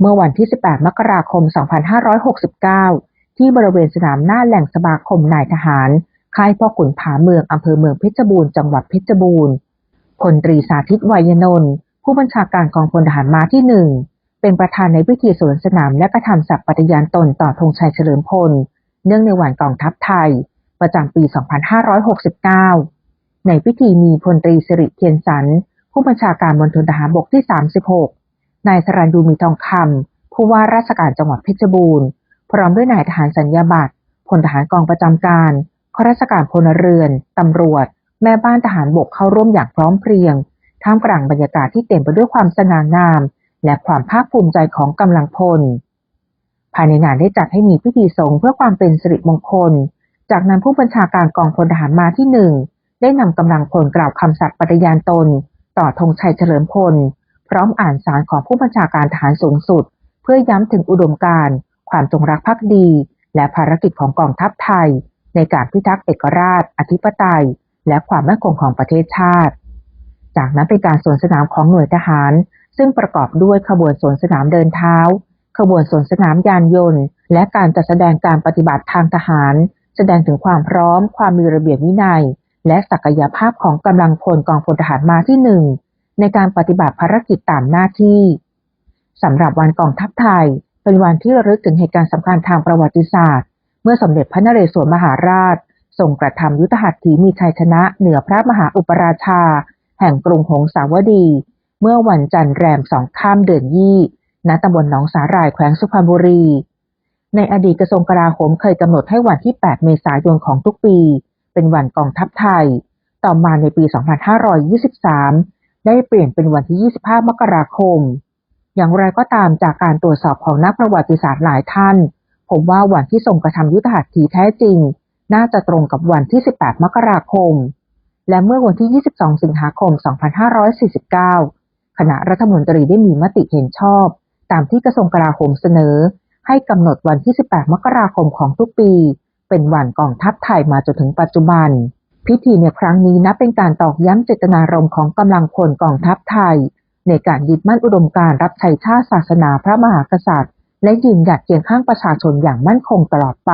เมื่อวันที่ 18 มกราคม 2569 ที่บริเวณสนามหน้าแหล่งสมาคมนายทหาร ค่ายพ่อขุนผาเมืองอำเภอเมืองเพชรบูรณ์จังหวัดเพชรบูรณ์พลตรีสาธิตวัยนนท์ผู้บัญชาการกองพลทหารม้าที่หนึ่งเป็นประธานในพิธีสวนสนามและกระทำสัตย์ปฏิญาณตนต่อธงชัยเฉลิมพล เนื่องในวันกองทัพไทย ประจำปี 2569 ในพิธีมีพลตรีสิริเทียนสัน ผู้บัญชาการมณฑลทหารบกที่ 36 นายสรัญยูมีทองคำผู้ว่าราชการจังหวัดเพชรบูรณ์ พร้อมด้วยนายทหารสัญญาบัตรพลทหารกองประจำการข้าราชการพลเรือน ตำรวจ แม่บ้านทหารบกเข้าร่วมอย่างพร้อมเพรียง ท่ามกลางบรรยากาศที่เต็มไปด้วยความสง่างาม และความภาคภูมิใจของกำลังพล ภายในงานได้จัดให้มีพิธีสงฆ์เพื่อความเป็นสิริมงคล จากนั้นผู้บัญชาการกองพลทหารมาที่หนึ่งได้นำกำลังพลกล่าวคำสัตย์ปฏิญาณตน ต่อธงชัยเฉลิมพล พร้อมอ่านสารของผู้บัญชาการทหารสูงสุด เพื่อย้ำถึงอุดมการณ์ ความจงรักภักดี และภารกิจของกองทัพไทย ในการพิทักษ์เอกราช อธิปไตย และความมั่นคงของประเทศชาติ จากนั้นเป็นการสวนสนามของหน่วยทหาร ซึ่งประกอบด้วยขบวนสวนสนามเดินเท้า ขบวนสวนสนามยานยนต์ และการจัดแสดงการปฏิบัติทางทหาร แสดงถึงความพร้อม ความมีระเบียบวินัย และศักยภาพของกำลังพลกองพลทหารมาที่หนึ่ง ในการปฏิบัติภารกิจตามหน้าที่สำหรับวันกองทัพไทย เป็นวันที่ระลึกถึงเหตุการณ์สำคัญทางประวัติศาสตร์ เมื่อสมเด็จพระนเรศวรมหาราชทรงกระทำยุทธหัตถีมีชัยชนะเหนือพระมหาอุปราชา แห่งกรุงหงสาวดี เมื่อวันจันทร์แรมสองข้ามเดือนยี่ณตำบลหนองสาหร่ายแขวงสุพรรณบุรี ในอดีตกระทรวงกลาโหมเคยกำหนดให้วันที่ 8 เมษายนของทุกปี เป็นวันกองทัพไทย ต่อมาในปี 2523 ได้เปลี่ยนเป็นวันที่ 25 มกราคม อย่างไรก็ตามจากการตรวจสอบของนักประวัติศาสตร์หลายท่าน ผมว่าวันที่ทรงกระทำยุทธหัตถีแท้จริง น่าจะตรงกับวันที่ 18 มกราคม และเมื่อวันที่ 22 สิงหาคม 2549 คณะรัฐมนตรีได้มีมติเห็นชอบ ตามที่กระทรวงกลาโหมเสนอ ให้กำหนดวันที่ 18 มกราคมของทุกปี เป็นวันกองทัพไทยมาจนถึงปัจจุบัน พิธีในครั้งนี้นับเป็นการตอกย้ำเจตนารมณ์ของกำลังพลกองทัพไทย ในการยึดมั่นอุดมการรับใช้ชาติศาสนาพระมหากษัตริย์ และยืนหยัดเคียงข้างประชาชนอย่างมั่นคงตลอดไป